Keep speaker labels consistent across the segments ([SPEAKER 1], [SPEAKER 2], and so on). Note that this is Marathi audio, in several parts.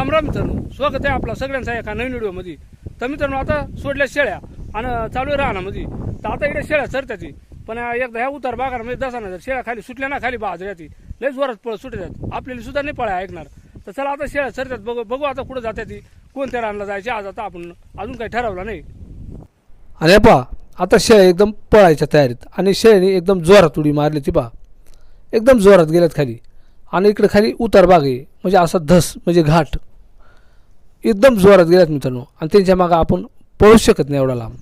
[SPEAKER 1] राम राम मित्रांनो स्वागत आहे आपला सगळ्यांचा एका नवीन व्हिडिओमध्ये. तर मित्रांनो आता सोडल्या शेळ्या आणि चालू आहे राहण्यामध्ये तर आता इकडे शेळ्या सरत्याची पण एकदा ह्या उतार बागामध्ये दसाना जर शेळ्या खाली सुटल्या ना खाली बाजऱ्याची लय जोरात पळ सुटतात. आपल्याला सुद्धा नाही पळा ऐकणार. तर चला आता शेळ्या चरतात बघू बघू आता कुठं जातात ती कोणत्या रानला जायचे. आज आता आपण अजून काही ठरवलं नाही.
[SPEAKER 2] आणि पहा आता शेळ्या एकदम पळायच्या तयारीत आणि शेळ्याने एकदम जोरात उडी मारली ती पहा एकदम जोरात गेल्यात खाली. आणि इकडे खाली उतार बाग आहे. म्हणजे असा धस म्हणजे घाट. एकदम जोरात गेल्यात मित्रांनो. आणि त्यांच्या मागं आपण पळू शकत नाही एवढा लांब.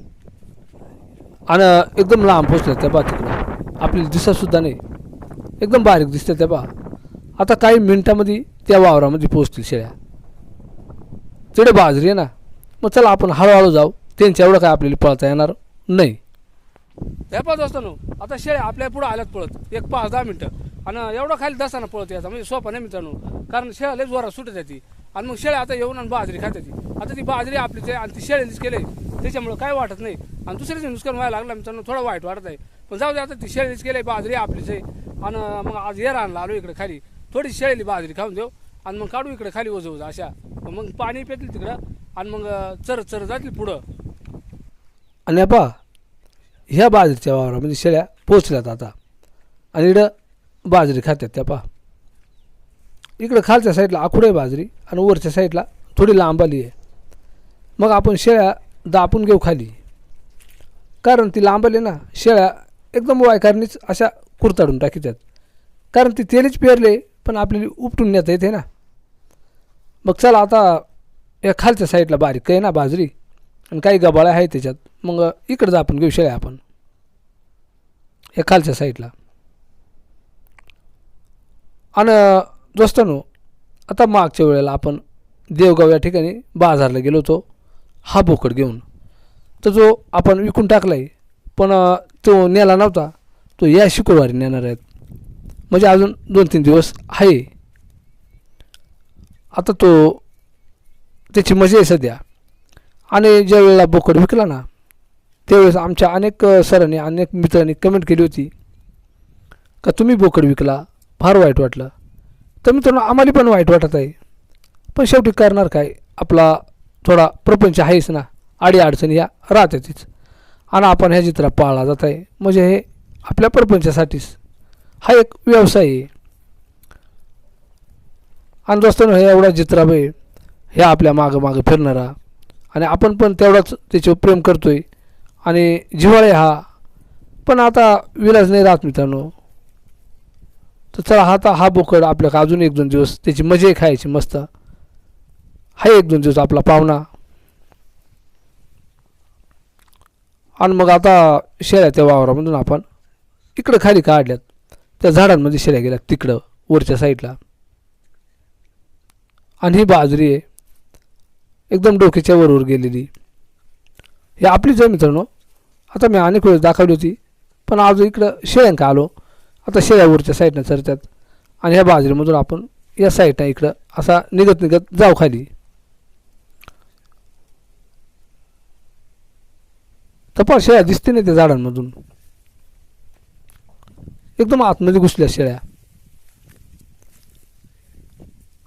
[SPEAKER 2] आणि एकदम लांब पोचल्यात त्या बा तिकडं. आपल्याला दिसतसुद्धा नाही. एकदम बारीक दिसतात त्या पहा आता काही मिनटामध्ये त्या वावरामध्ये पोचतील शेळ्या. तिकडे बाजरी आहे ना. मग चला आपण हळूहळू जाऊ. त्यांच्या एवढं काय आपल्याला पळता येणार नाही.
[SPEAKER 1] त्या पाच वाजता आता शेळ्या आपल्या पुढं आल्यात पळत. एक पाच दहा मिनटं. आणि एवढं खाली दसाना पळत याचा म्हणजे सोपा नाही मित्रांनो. कारण शेळ्या लय जोरात सुटत ती. आणि मग शेळ्या आता येऊन आणि बाजरी खातात ती. आता ती बाजरी आपलीच आहे आणि ती शेळ्यांनीच केले. त्याच्यामुळे काय वाटत नाही. आणि दुसऱ्याचं नुकसान व्हायला लागलं मित्रांनो थोडं वाईट वाटत आहे. पण जाऊ दे आता ती शेळीच केली बाजरी आपलीच आहे आणि मग आज येर आणला आलो इकडे खाली. थोडी शेळीली बाजरी खाऊन देऊ. आणि मग काढू इकडे खाली ओझ अशा. मग पाणी पेतील तिकडं. आणि मग चर चर जातील पुढं.
[SPEAKER 2] आणि पा ह्या बाजरीच्या वावरामध्ये शेळ्या पोचल्यात आता. आणि इकडं बाजरी खात्यात त्या पा इकडं खालच्या साईडला आखुड आहे बाजरी आणि वरच्या साईडला थोडी लांब आली आहे. मग आपण शेळ्या दापून घेऊ खाली. कारण ती लांब आली ना शेळ्या एकदम वायकारणीच अशा कुरताडून टाकीतात. कारण ती तेलीच पेरले पण आपल्याला उपटून नेता येते ना. मग चला आता या खालच्या साईडला बारीक आहे ना बाजरी आणि काही गबाळ्या आहे त्याच्यात. मग इकडं दापून आपण घेऊ शेळ्या आपण. या खालच्या साईडला. आणि दोस्तांनो आता मागच्या वेळेला आपण देवगाव या ठिकाणी बाजारला गेलो होतो. हा बोकड घेऊन. तर जो आपण विकून टाकला आहे पण तो नेला नव्हता. तो या शुक्रवारी नेणार आहेत. म्हणजे अजून दोन तीन दिवस आहे. आता तो त्याची मजा आहे सध्या. आणि ज्या वेळेला बोकड विकला ना त्यावेळेस आमच्या अनेक सरांनी अनेक मित्रांनी कमेंट केली होती. का तुम्ही बोकड विकला फार वाईट वाटलं. तर मित्रांनो आम्हाला पण वाईट वाटत आहे. पण शेवटी करणार काय? आपला थोडा प्रपंच आहेच ना. आडी अडचणी या राहतातच. आणि आपण ह्या चित्रा पाळला जात आहे. म्हणजे हे आपल्या प्रपंचासाठीच. हा एक व्यवसाय आहे. आणि दोस्तांनो हे एवढा जित्राब हे आपल्या मागं मागं फिरणारा आणि आपण पण तेवढाच त्याच्यावर प्रेम करतोय. आणि जिवाळे हा. पण आता विलाज नाही राहत मित्रांनो. तर चला हा आता हा बोकड आपल्याला अजून एक दोन दिवस त्याची मजे खायची मस्त. हा एक दोन दिवस आपला पाहुणा. आणि मग आता शेळ्या त्या वावरामधून आपण इकडं खाली काढल्यात. त्या झाडांमध्ये शेळ्या गेल्यात तिकडं वरच्या साईडला. आणि ही बाजरी आहे. एकदम डोक्याच्या वरवर गेलेली. हे आपलीच जमीन मित्रांनो आता मी अनेक वेळेस दाखवली होती पण आज इकडं शेळ्यांका आलो. आता शेळ्यावरच्या साईडनं चरतात. आणि ह्या बाजरीमधून आपण या साईडनं इकडं असा निघत निघत जाऊ खाली. तपास शेळ्या दिसते नाही त्या झाडांमधून. एकदम आतमध्ये घुसल्या शेळ्या.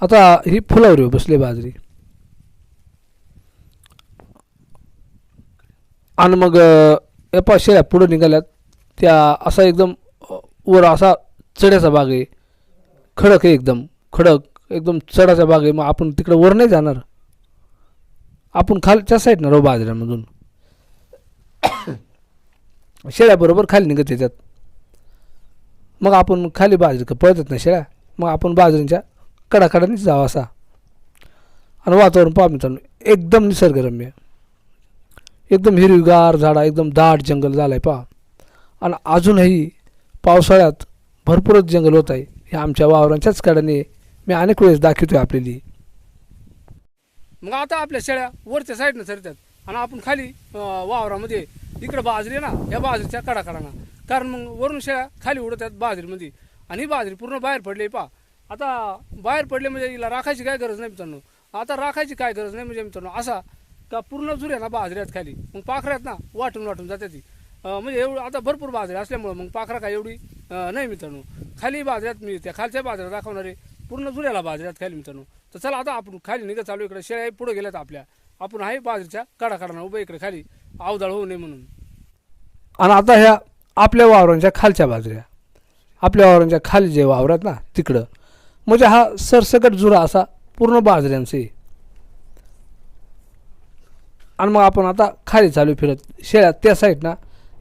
[SPEAKER 2] आता ही फुलावरी बसली बाजरी. आणि मग या पाच शेळ्या पुढं निघाल्यात. त्या असा एकदम वर असा चढ्याचा भाग आहे. खडक आहे एकदम. खडक एकदम चढाचा भाग आहे. मग आपण तिकडं वर नाही जाणार. आपण खालच्या साईडनं राहू बाजऱ्यामधून. शेळ्याबरोबर खाली निघत येतात. मग आपण खाली बाजरी का पळतात ना शेळ्या? मग आपण बाजरीच्या कडाकडानेच जावं असा. आणि वातावरण पाहा मित्रांनो एकदम निसर्गरम्य. एकदम हिरवीगार झाडा एकदम दाट जंगल झालं आहे पहा. आणि अजूनही पावसाळ्यात भरपूरच जंगल होत आहे. हे आमच्या वावरांच्याच कडाने मी अनेक वेळेस दाखवतोय आपल्याली.
[SPEAKER 1] मग आता आपल्या शेळ्या वरच्या साईडनं सरतात आणि आपण खाली वावरामध्ये इकडं बाजरी आहे ना या बाजरीच्या कडाकडाना कारण मग वरून शेळ्या खाली उडतात बाजरीमध्ये. आणि ही बाजरी पूर्ण बाहेर पडली पा आता बाहेर पडले म्हणजे हिला राखायची काय गरज नाही मित्रांनो. आता राखायची काय गरज नाही म्हणजे मित्रांनो असा का पूर्ण जुऱ्या ना बाजऱ्यात खाली. मग पाखऱ्यात ना वाटून वाटून जाते ती. म्हणजे एवढं आता भरपूर बाजरी असल्यामुळं मग पाखरा काय एवढी नाही मित्रांनो. खाली बाजऱ्यात मी त्या खालच्या बाजऱ्यात दाखवणारे पूर्ण जुन्याला बाजऱ्यात खाली मित्रांनो. तर चला आता आपण खाली निघत चालू इकडे शेळ्या पुढे गेल्यात आपल्या. आपण आहे बाजरीच्या काढा काढा उभं इकडे खाली. अवधाळ होऊ नये म्हणून.
[SPEAKER 2] आणि आता ह्या आपल्या वावरांच्या खालच्या बाजऱ्या. आपल्या वावरांच्या खाली जे वावरात ना तिकडं. म्हणजे हा सरसकट जुरा असा पूर्ण बाजऱ्यांचे आणि मग आपण आता खाली चालू फिरत शेळ्या त्या साईडनं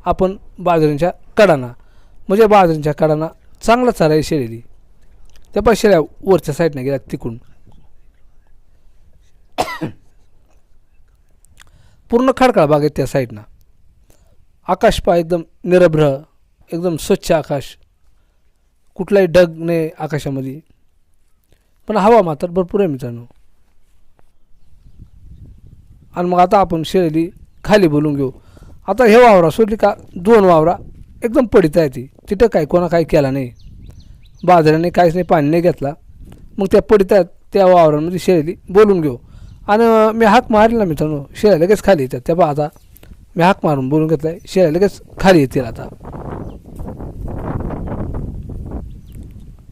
[SPEAKER 2] आपण बाजरींच्या कडांना म्हणजे बाजरींच्या कडांना चांगला चारा शेळेली. त्या पण शेळ्या वरच्या साईडनं गेल्या तिकडून. पूर्ण खडकाळ बाग आहे त्या साईडनं आकाश पहा एकदम निरभ्र एकदम स्वच्छ आकाश. कुठलाही ढग नाही आकाशामध्ये. पण हवा मात्र भरपूर आहे मित्रांनो. आणि मग आता आपण शेळी खाली बोलून घेऊ. आता हे वावरा सोडली का? दोन वावरा. एकदम पडित आहे ती. तिथं काय कोणा काही केला नाही. बाजाराने काहीच नाही पाणी नाही घेतला. मग त्या पडित आहेत त्या वावरांमध्ये शेळली बोलून घेऊ. आणि मी हाक मारला मित्रांनो? शेळ्या लगेच खाली येतात. त्या पहा आता. मी हाक मारून बोलून घेतलाय. शेळ्या लगेच खाली येतील आता.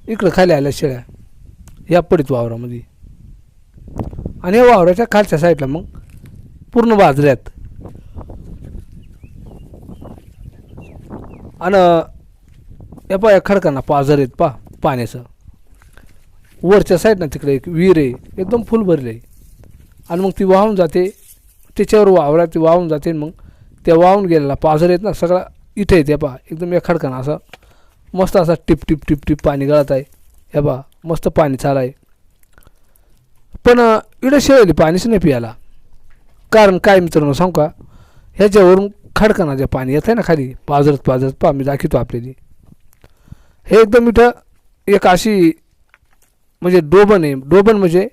[SPEAKER 2] इकडं खाली आल्या शेळ्या. या पडीत वावरामध्ये. आणि या वावराच्या खालच्या साईडला मग पूर्ण बाजऱ्यात आणि या पा या खडकांना पाझर आहेत पा पाण्याचं. वरच्या साईडनं तिकडे एक विहीर आहे एकदम फुल भरले आहे. आणि मग ती वाहून जाते त्याच्यावर वावरा ती वाहून जाते मग त्या वाहून गेलेला पाझर येत ना सगळा इथे येते पा एकदम या खडकाना असा मस्त असा टिप टिप टिप टिप पाणी गळत आहे. हे पा मस्त पाणी चालू आहे. पण इडं इकडे शेळली पाणीच नाही पियाला. कारण काय मित्रांनो सांगू का? ह्याच्यावरून खडकाना जे पाणी येत आहे ना खाली पाजरत पाजरत पा मी दाखवतो आपल्याला. हे एकदम इथं एक अशी म्हणजे डोबन आहे. डोबन म्हणजे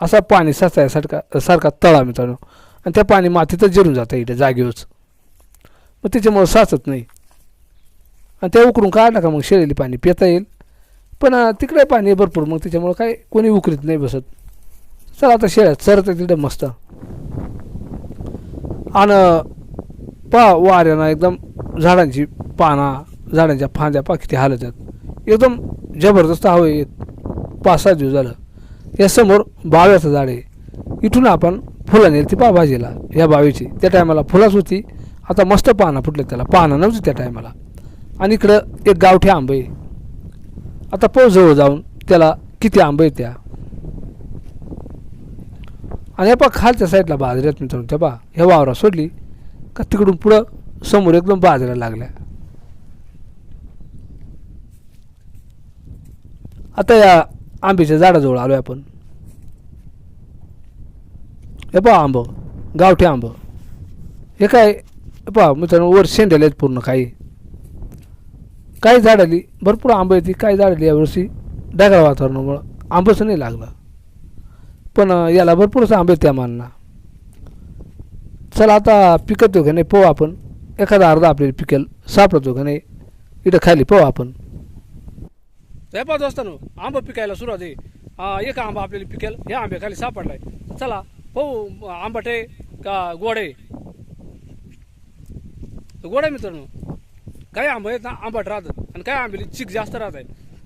[SPEAKER 2] असा पाणी साचायसारखा सारखा तळा मित्रांनो. आणि त्या पाणी मातीतच जिरून जातं इथे जागेवरच. मग त्याच्यामुळं साचत नाही. आणि त्या उकरून काढलं का मग शेळीली पाणी पिता येईल. पण तिकडे पाणी आहे भरपूर मग त्याच्यामुळं काय कोणी उकरीत नाही बसत. चला आता शेळ्यात चरत आहे तिकडे मस्त. आणि पा वाऱ्यानं एकदम झाडांची पाना झाडांच्या फांद्या पा किती हालत आहेत. एकदम जबरदस्त हवं येत. पाच सहा दिवस झालं. या समोर बाव्याचं झाड आहे. इथून आपण फुलं नेली ती पा भाजीला या बावीची त्या टायमाला फुलाच होती. आता मस्त पानं फुटले त्याला. पानं नव्हती त्या टायमाला. आणि इकडं एक गावठी आंबे आहे. आता पाऊस जवळ जाऊन त्याला किती आंबे त्या. आणि या पा खालच्या साईडला बाजऱ्यात मित्रांनो. त्या पा ह्या वावरा सोडली. का तिकडून पुढं समोर एकदम बाजऱ्या लागल्या. आता या आंब्याच्या झाडाजवळ आलोय आपण. हे पहा आंब गावठी आंब. हे काय हे पहा मित्रांनो वर शेंडेले आहेत पूर्ण काही. काही झाडाली भरपूर आंबं येते काही झाडाली यावर्षी ढगाळ वातावरणामुळं. आंबच नाही लागलं. पण याला भरपूरच आंबे त्या मानना. चला आता पिकतो का नाही? पोहू आपण. एखादा अर्धा आपल्याला पिकेल सापडतो का नाही? इथं खाली पाहू आपण.
[SPEAKER 1] हे पाच वाजता आंबा पिकायला सुरुवात आहे. एक आंबा आपल्याला पिकेल हे आंबे खाली सापडलाय. चला पाहू आंबट आहे का गोड आहे? मित्रांनो. काही आंबे आहेत ना आंबट राहतात आणि काही आंबेली चिक जास्त राहत आहे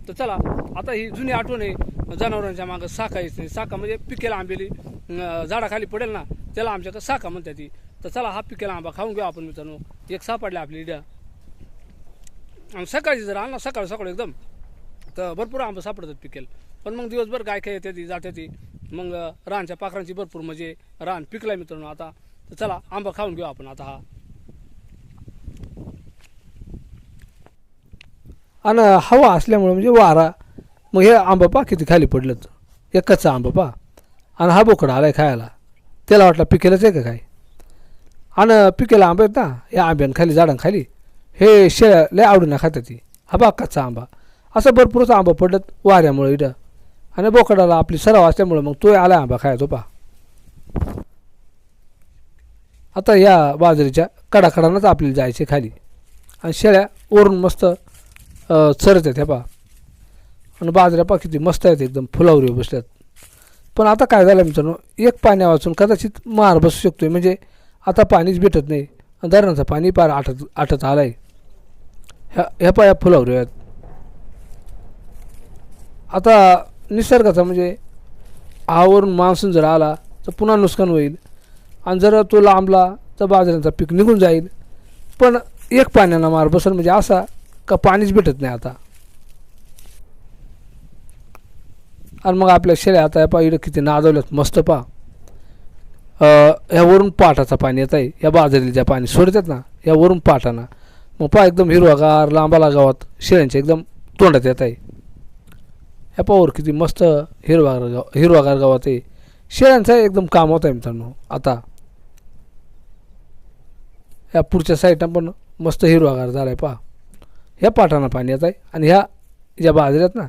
[SPEAKER 1] तर चला आता ही जुनी आठवण आहे. जनावरांच्या मागं साखा येत. नाही साखा म्हणजे पिकेला आंबेली झाडाखाली पडेल ना त्याला आमच्याकडे साखा म्हणतात ती तर चला हा पिकेला आंबा खाऊन घेऊ आपण मित्रांनो. एक सापडला आपली इड्या. आणि सकाळी जर आणला सकाळी सकाळी एकदम तर भरपूर आंबा सापडतात पिकेल. पण मग दिवसभर गाय काय येते ती जाते ती. मग रानच्या पाखरांची भरपूर म्हणजे रान पिकलाय मित्रांनो आता. तर चला आंबा खाऊन घेऊ आपण आता हा.
[SPEAKER 2] आणि हवा असल्यामुळे म्हणजे वारा. मग हे आंबा पा किती खाली पडलं एक कच्चा आंबा पा. आणि हा बोकडा आलाय खायला. त्याला वाटलं पिकेलच आहे का काय? आणि पिकेला आंबा आहेत ना या आंब्यानं झाडांखाली हे शेळ्या लय आवडीनं खातात ती. हा बा कच्चा आंबा. असं भरपूरच आंबा पडत वाऱ्यामुळे इथं. आणि बोकडाला आपली सराव असल्यामुळं मग तो आला आंबा खायचो पा आता या बाजरीच्या कडाकडानंच आपल्याला जायचे खाली. आणि शेळ्या वरून मस्त चरत आहेत ह्या पा आणि बाजऱ्या पा किती मस्त आहेत एकदम फुलावरी बसल्यात. पण आता काय झालं मित्रांनो एक पाण्या वाचून कदाचित मार बसू शकतोय. म्हणजे आता पाणीच भेटत नाही. धरणाचं पाणी पार आटत आटत आलं आहे ह्या ह्या पाया या आहेत. आता निसर्गाचा म्हणजे आवरून मान्सून जर आला तर पुन्हा नुकसान होईल. आणि जर तो लांबला तर बाजऱ्यांचा पीक निघून जाईल. पण एक पाण्यानं मार बसल म्हणजे असा का पाणीच भेटत नाही आता? आणि मग आपल्या शेळ्या आता या पा इकडं किती नादवल्यात. मस्त पा ह्या वरून पाटाचं पाणी येत आहे या बाजरीला ज्या पाणी सोडतात ना या वरून मग पा एकदम हिरवागार लांबाला गावात शेळ्यांच्या एकदम तोंडात येत आहे ह्या पावर किती मस्त हिरवागार गाव हिरवागार गावात आहे. शेळ्यांचं एकदम काम होत आहे मित्रांनो आता. ह्या पुढच्या साईडनं पण मस्त हिरवागार झाला आहे पहा. ह्या पाटांना पाणी येत आहे आणि ह्या ज्या बाजऱ्यात ना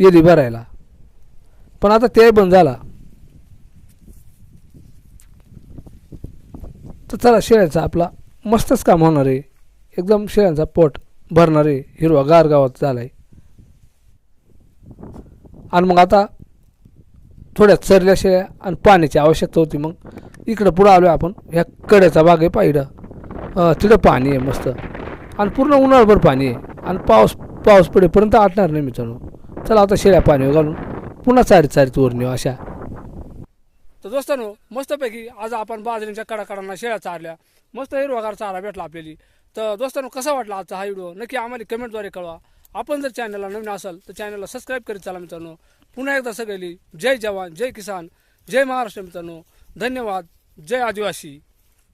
[SPEAKER 2] येली भरायला. पण आता ते बंद झाला. तर चला शेळ्यांचा आपला मस्तच काम होणार आहे. एकदम शेळ्यांचा पोट भरणार आहे. हिरवा गार गावात झाला आहे आणि मग आता थोड्या चरल्या शेळ्या आणि पाण्याची आवश्यकता होती. मग इकडं पुढं आलो आपण. ह्या कड्याचा भाग आहे पाहिडं तिथं पाणी आहे मस्त. आणि पूर्ण उन्हाळभर पाणी आहे. आणि पाऊस पाऊस पडेपर्यंत आटणार नाही मित्रांनो. चला आता शेळ्या पाणी घालून पुन्हा चारीत चारीत वर नेऊ अशा
[SPEAKER 1] तर दोस्तांनो मस्तपैकी आज आपण बाजरीच्या कडाकडांना शेळ्या चारल्या. मस्त हिरवागार चारा भेटला आपल्याला. तर दोस्तांनो कसा वाटला आजचा हा व्हिडिओ? नक्की आम्हाला कमेंटद्वारे कळवा. आपण जर चॅनलला नवीन असाल तर चॅनलला सबस्क्राईब करीत चला मित्रांनो. पुन्हा एकदा सगळी जय जवान जय किसान जय महाराष्ट्र मित्रांनो. धन्यवाद. जय आदिवासी.